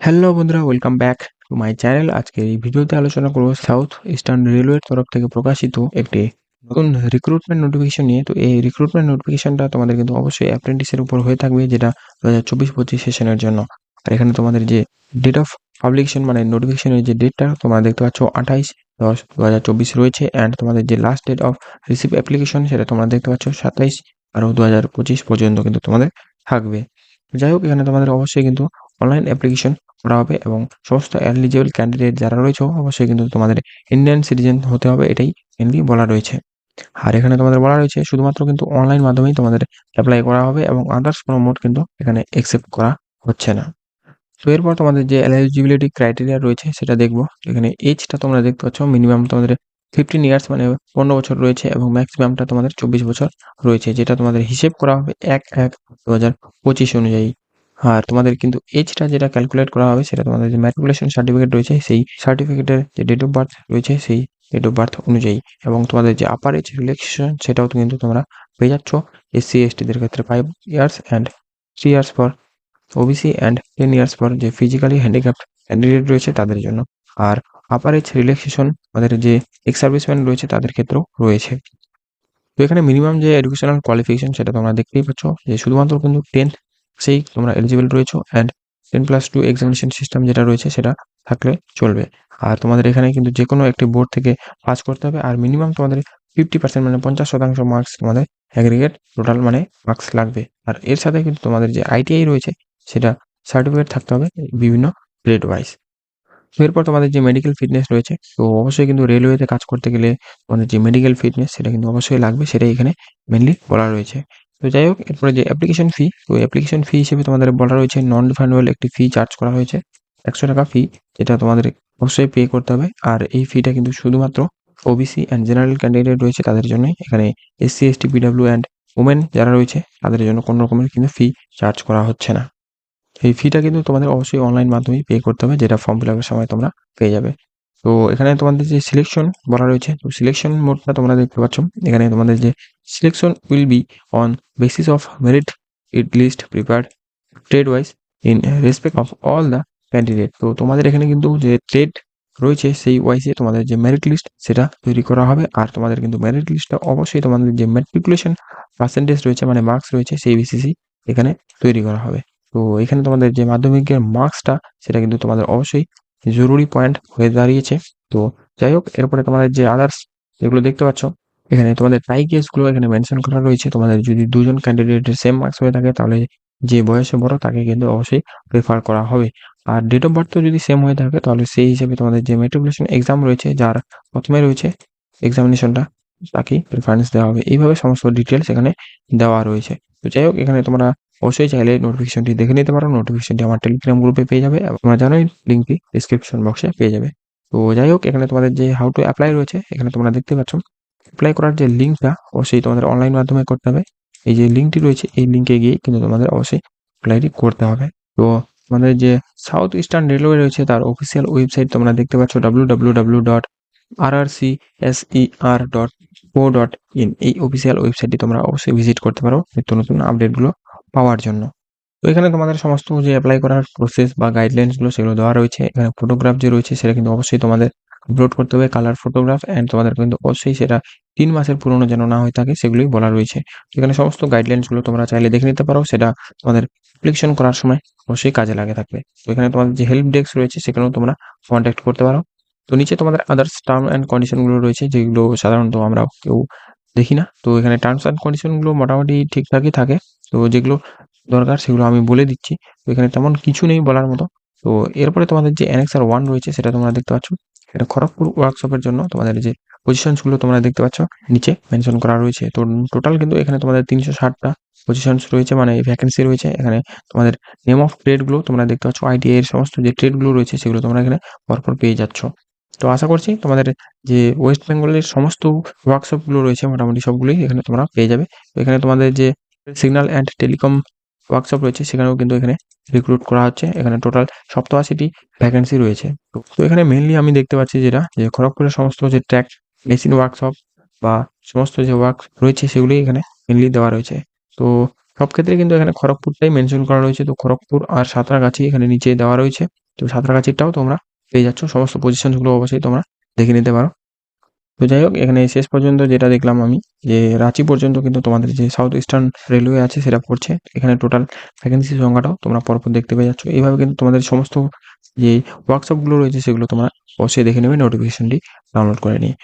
Hello বন্ধুরা, welcome back to my channel. আজকে এই ভিডিওতে আলোচনা করব সাউথ ইস্টার্ন রেলওয়ের তরফ থেকে প্রকাশিত একটি নতুন রিক্রুটমেন্ট নোটিফিকেশন নিয়ে। তো এই রিক্রুটমেন্ট নোটিফিকেশনটা তোমাদের কিন্তু অবশ্যই অ্যাপ্রেন্টিসের উপর হয়ে থাকবে, যেটা দু হাজার চব্বিশ পঁচিশ সেশনের জন্য। আর এখানে তোমাদের যে ডেট অফ পাবলিকেশন মানে নোটিফিকেশনের যে ডেটটা তোমরা দেখতে পাচ্ছ আঠাইশ দশ দু হাজার চব্বিশ রয়েছে। অ্যান্ড তোমাদের যে last date of receive application সেটা তোমরা দেখতে পাচ্ছ সাতাইশ আরও দু হাজার পঁচিশ পর্যন্ত কিন্তু তোমাদের থাকবে। যাই হোক, এখানে তোমাদের অবশ্যই কিন্তু অনলাইন অ্যাপ্লিকেশন করা হবে এবং সমস্ত এলিজিবল ক্যান্ডিডেট যারা রয়েছে অবশ্যই কিন্তু তোমাদের ইন্ডিয়ান সিটিজেন হতে হবে, এটাই মেনলি বলা রয়েছে। আর এখানে তোমাদের বলা রয়েছে শুধুমাত্র কিন্তু অনলাইন মাধ্যমেই তোমাদের অ্যাপ্লাই করা হবে এবং আদার্স কোনো মোড কিন্তু এখানে অ্যাকসেপ্ট করা হচ্ছে না। তো এরপর তোমাদের যে এলিজিবিলিটি ক্রাইটেরিয়া রয়েছে সেটা দেখব। এখানে এজটা তোমরা দেখতে পাচ্ছ মিনিমাম তোমাদের ফিফটিন ইয়ার্স মানে পনেরো বছর রয়েছে এবং ম্যাক্সিমামটা তোমাদের চব্বিশ বছর রয়েছে, যেটা তোমাদের হিসেব করা হবে এক এক দু হাজার পঁচিশ অনুযায়ী। আর তোমাদের কিন্তু এজটা যেটা ক্যালকুলেট করা হবে, সেটা তোমাদের যে ম্যাট্রিকুলেশন সার্টিফিকেট রয়েছে, সেই সার্টিফিকেটের যে ডেট অফ বার্থ রয়েছে, সেই ডেট অফ বার্থ অনুযায়ী এবং তোমাদের যে আপার এজ রিল্যাক্সেশন সেটাও কিন্তু তোমরা পেয়ে যাচ্ছ। এসসি এসটিদের ক্ষেত্রে five years and three years for OBC and ten years for যে ফিজিক্যালি হ্যান্ডিক্যাপ্ট ক্যান্ডিডেট রয়েছে, তাদের জন্য। আর আপার এজ রিল্যাক্সেশন আমাদের যে এক্স সার্ভিসম্যান রয়েছে, তাদের ক্ষেত্রেও রয়েছে। তো এখানে মিনিমাম যে এডুকেশনাল কোয়ালিফিকেশন সেটা তোমরা দেখতেই পাচ্ছ যে শুধুমাত্র কিন্তু টেন্থ সেই তোমরা এলিজিবল রয়েছো and ten plus two examination system যেটা রয়েছে সেটা থাকলে চলবে। আর তোমাদের এখানে কিন্তু যে কোনো একটি বোর্ড থেকে পাস করতে হবে আর মিনিমাম তোমাদের ফিফটি পার্সেন্ট মানে পঞ্চাশ শতাংশ মার্কস তোমাদের অ্যাগ্রিগেট টোটাল মানে মার্কস লাগবে। আর এর সাথে কিন্তু তোমাদের যে আইটিআই রয়েছে সেটা সার্টিফিকেট থাকতে হবে বিভিন্ন গ্রেড ওয়াইজ এরপর তোমাদের যে মেডিকেল ফিটনেস রয়েছে, তো অবশ্যই কিন্তু রেলওয়েতে কাজ করতে গেলে তোমাদের যে মেডিকেল ফিটনেস সেটা কিন্তু অবশ্যই লাগবে, সেটাই এখানে মেনলি বলা রয়েছে। তো যাই হোক, এরপরে যে অ্যাপ্লিকেশন ফি তো অ্যাপ্লিকেশন ফি হিসেবে তোমাদের বলা রয়েছে নন রিফান্ডেবল একটি ফি চার্জ করা হয়েছে, একশো টাকা ফি যেটা তোমাদের অবশ্যই পে করতে হবে। আর এই ফিটা কিন্তু শুধুমাত্র ওবিসি অ্যান্ড জেনারেল ক্যান্ডিডেট রয়েছে তাদের জন্যই। এখানে SC ST PWD and women যারা রয়েছে, তাদের জন্য কোনো রকমের কিন্তু ফি চার্জ করা হচ্ছে না। এই ফিটা কিন্তু তোমাদের অবশ্যই অনলাইন মাধ্যমেই পে করতে হবে, যেটা ফর্ম ফিল আপের সময় তোমরা পেয়ে যাবে। তো এখানে তোমাদের যে সিলেকশন বলা রয়েছে, তো সিলেকশন মোডটা তোমরা দেখতে পাচ্ছ। এখানে তোমাদের যে selection will be on basis of merit it list prepared trade wise in respect of all the candidate তো তোমাদের এখানে কিন্তু যে ট্রেড রয়েছে, সেই ওয়াইজে তোমাদের যে মেরিট লিস্ট সেটা তৈরি করা হবে। আর তোমাদের কিন্তু মেরিট লিস্টটা অবশ্যই তোমাদের যে ম্যাট্রিকুলেশন পার্সেন্টেজ রয়েছে মানে মার্কস রয়েছে, সেই বেসিসই এখানে তৈরি করা হবে। তো এখানে তোমাদের যে মাধ্যমিকের মার্কসটা সেটা কিন্তু তোমাদের অবশ্যই জরুরি পয়েন্ট হয়ে দাঁড়িয়েছে। তো যাই হোক, এরপরে তোমাদের যে আদার্স যেগুলো দেখতে পাচ্ছ। এখানে তোমাদের ট্রাই কেসগুলো এখানে মেনশন করা রয়েছে। তোমাদের যদি দুজন ক্যান্ডিডেটের সেম মার্কস হয়ে থাকে, তাহলে যে বয়সে বড়, তাকে কিন্তু অবশ্যই প্রেফার করা হবে। আর ডেট অফ বার্থ যদি সেম হয়ে থাকে, তাহলে সেই হিসেবে তোমাদের যে মেট্রিকুলেশন এক্সাম রয়েছে, যার প্রথমে রয়েছে এক্সামিনেশনটা তাকেই প্রেফারেন্স দেওয়া হবে। এইভাবে সমস্ত ডিটেলস এখানে দেওয়া রয়েছে। তো যাই হোক, এখানে তোমরা অবশ্যই চাইলে নোটিফিকেশনটি দেখে নিতে পারো। নোটিফিকেশনটি আমার টেলিগ্রাম গ্রুপে পেয়ে যাবে তোমরা জানোই লিঙ্কটি ডিসক্রিপশন বক্সে পেয়ে যাবে। তো যাই হোক, এখানে তোমাদের যে হাউ টু অ্যাপ্লাই রয়েছে, এখানে তোমরা দেখতে পাচ্ছ। অ্যাপ্লাই করার যে লিঙ্কটা অবশ্যই তোমাদের অনলাইন মাধ্যমে করতে হবে। এই যে লিঙ্কটি রয়েছে, এই লিঙ্কে গিয়ে কিন্তু তোমাদের অবশ্যই অ্যাপ্লাইটি করতে হবে। তো তোমাদের যে সাউথ ইস্টার্ন রেলওয়ে রয়েছে, তার অফিসিয়াল ওয়েবসাইট তোমরা দেখতে পাচ্ছ W W W dot R R C S E R dot O dot in এই অফিসিয়াল ওয়েবসাইটটি তোমরা অবশ্যই ভিজিট করতে পারো। নিত্য নতুন আপডেটগুলো পাওয়ার জন্য। তো এখানে তোমাদের সমস্ত যে অ্যাপ্লাই করার প্রসেস বা গাইডলাইন্সগুলো সেগুলো দেওয়া রয়েছে। এখানে ফটোগ্রাফ যে রয়েছে সেটা কিন্তু অবশ্যই তোমাদের আপলোড করতে হবে কালার ফটোগ্রাফ অ্যান্ড তোমাদের কিন্তু অবশ্যই সেটা তিন মাসের পুরনো যেন না হয়ে থাকে সেগুলোই বলা রয়েছে। এখানে সমস্ত গাইডলাইন্সগুলো তোমরা চাইলে দেখে নিতে পারো, সেটা তোমাদের অ্যাপ্লিকেশন করার সময় অবশ্যই কাজে লাগে থাকবে তো এখানে তোমাদের যে হেল্প ডেস্ক রয়েছে সেখানেও তোমরা কন্ট্যাক্ট করতে পারো। তো নিচে তোমাদের আদার্স টার্ম অ্যান্ড কন্ডিশনগুলো রয়েছে, যেগুলো সাধারণত আমরা কেউ দেখি না। তো এখানে টার্মস অ্যান্ড কন্ডিশনগুলো মোটামুটি ঠিকঠাকই থাকে। তো যেগুলো দরকার সেগুলো আমি বলে দিচ্ছি। তো এখানে তেমন কিছু নেই বলার মতো। তো এরপরে তোমাদের যে অ্যানেক্সার ওয়ান রয়েছে সেটা তোমরা দেখতে পাচ্ছ। এটা খড়গপুর ওয়ার্কশপের জন্য তোমাদের যে পজিশনসগুলো তোমরা দেখতে পাচ্ছ, নিচে মেনশন করা রয়েছে। তো টোটাল কিন্তু এখানে তোমাদের তিনশো ষাটটা পজিশনস রয়েছে মানে ভ্যাকেন্সি রয়েছে। এখানে তোমাদের নেম অফ ট্রেডগুলো তোমরা দেখতে পাচ্ছ আইটিআই এর সমস্ত যে ট্রেডগুলো রয়েছে সেগুলো তোমরা এখানে পরপর পেয়ে যাচ্ছ। তো আশা করছি তোমাদের যে ওয়েস্ট বেঙ্গলের সমস্ত ওয়ার্কশপগুলো রয়েছে, মোটামুটি সবগুলোই এখানে তোমরা পেয়ে যাবে। এখানে তোমাদের যে সিগন্যাল অ্যান্ড টেলিকম ওয়ার্কশপ রয়েছে, সেখানেও কিন্তু এখানে রিক্রুট করা হচ্ছে। এখানে টোটাল সপ্তআশিটি ভ্যাকেন্সি রয়েছে। তো এখানে মেনলি আমি দেখতে পাচ্ছি যেটা, যে খড়গপুরের সমস্ত যে ট্র্যাক মেশিন ওয়ার্কশপ বা সমস্ত যে ওয়ার্ক রয়েছে সেগুলি এখানে মেনলি দেওয়া রয়েছে। তো সব ক্ষেত্রে কিন্তু এখানে খড়গপুরটাই মেনশন করা রয়েছে। তো খড়গপুর আর সাঁতরাগাছি এখানে নিচে দেওয়া রয়েছে। তো সাঁতরাগাছিরটাও তোমরা পেয়ে যাচ্ছ। সমস্ত পজিশনগুলো অবশ্যই তোমরা দেখে নিতে পারো। তো যাই হোক, এখানে শেষ পর্যন্ত যেটা দেখলাম আমি, যে রাঁচি পর্যন্ত কিন্তু তোমাদের যে সাউথ ইস্টার্ন রেলওয়ে আছে সেটা পড়ছে। এখানে টোটাল ভ্যাকেন্সি সংখ্যাটাও তোমরা পরপর দেখতে পেয়ে যাচ্ছ। এইভাবে কিন্তু তোমাদের সমস্ত যে ওয়ার্কশপগুলো রয়েছে সেগুলো তোমরা অবশ্যই দেখে নেবে নোটিফিকেশনটি ডাউনলোড করে নিয়ে।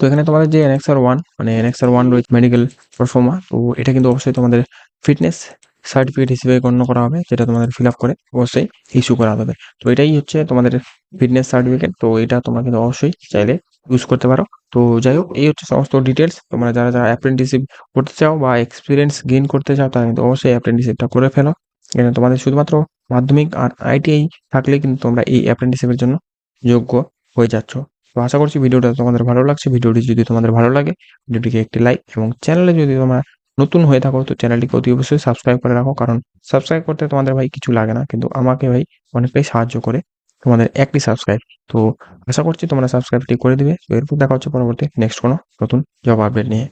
তো এখানে তোমাদের যে এনএক্সআর ওয়ান মানে এনএক্সআর ওয়ান রয়েছে মেডিকেল পারফর্মার তো এটা কিন্তু অবশ্যই তোমাদের ফিটনেস সার্টিফিকেট হিসেবে গণ্য করা হবে, যেটা তোমাদের ফিল আপ করে অবশ্যই ইস্যু করা হবে। তো এটাই হচ্ছে তোমাদের ফিটনেস সার্টিফিকেট তো এটা তোমরা কিন্তু অবশ্যই চাইলে ইউজ করতে পারো। তো যাই হোক এই হচ্ছে সমস্ত ডিটেলস তোমরা যারা যারা অ্যাপ্রেন্টিসিপ করতে চাও বা এক্সপিরিয়েন্স গেইন করতে চাও, তারা কিন্তু অবশ্যই অ্যাপ্রেন্টিসিপটা করে ফেলো। এখানে তোমাদের শুধুমাত্র মাধ্যমিক আর আইটিআই থাকলে কিন্তু তোমরা এই অ্যাপ্রেন্টিসিপের জন্য যোগ্য হয়ে যাচ্ছ। তো আশা করছি ভিডিওটা তোমাদের ভালো লাগছে। ভিডিওটি যদি তোমাদের ভালো লাগে, ভিডিওটিকে একটি লাইক এবং চ্যানেলে যদি তোমরা নতুন হয়ে থাকো, তো চ্যানেলটিকে অতি অবশ্যই সাবস্ক্রাইব করে রাখো। কারণ সাবস্ক্রাইব করতে তোমাদের ভাই কিছু লাগে না, কিন্তু আমাকে ভাই অনেকটাই সাহায্য করে। তোমাদের একটি সাবস্ক্রাইব তো আশা করছি তোমরা সাবস্ক্রাইবটি করে দিবে। তো এরপর দেখা হচ্ছে পরবর্তী নেক্সট কোনো নতুন জব আপডেট নিয়ে।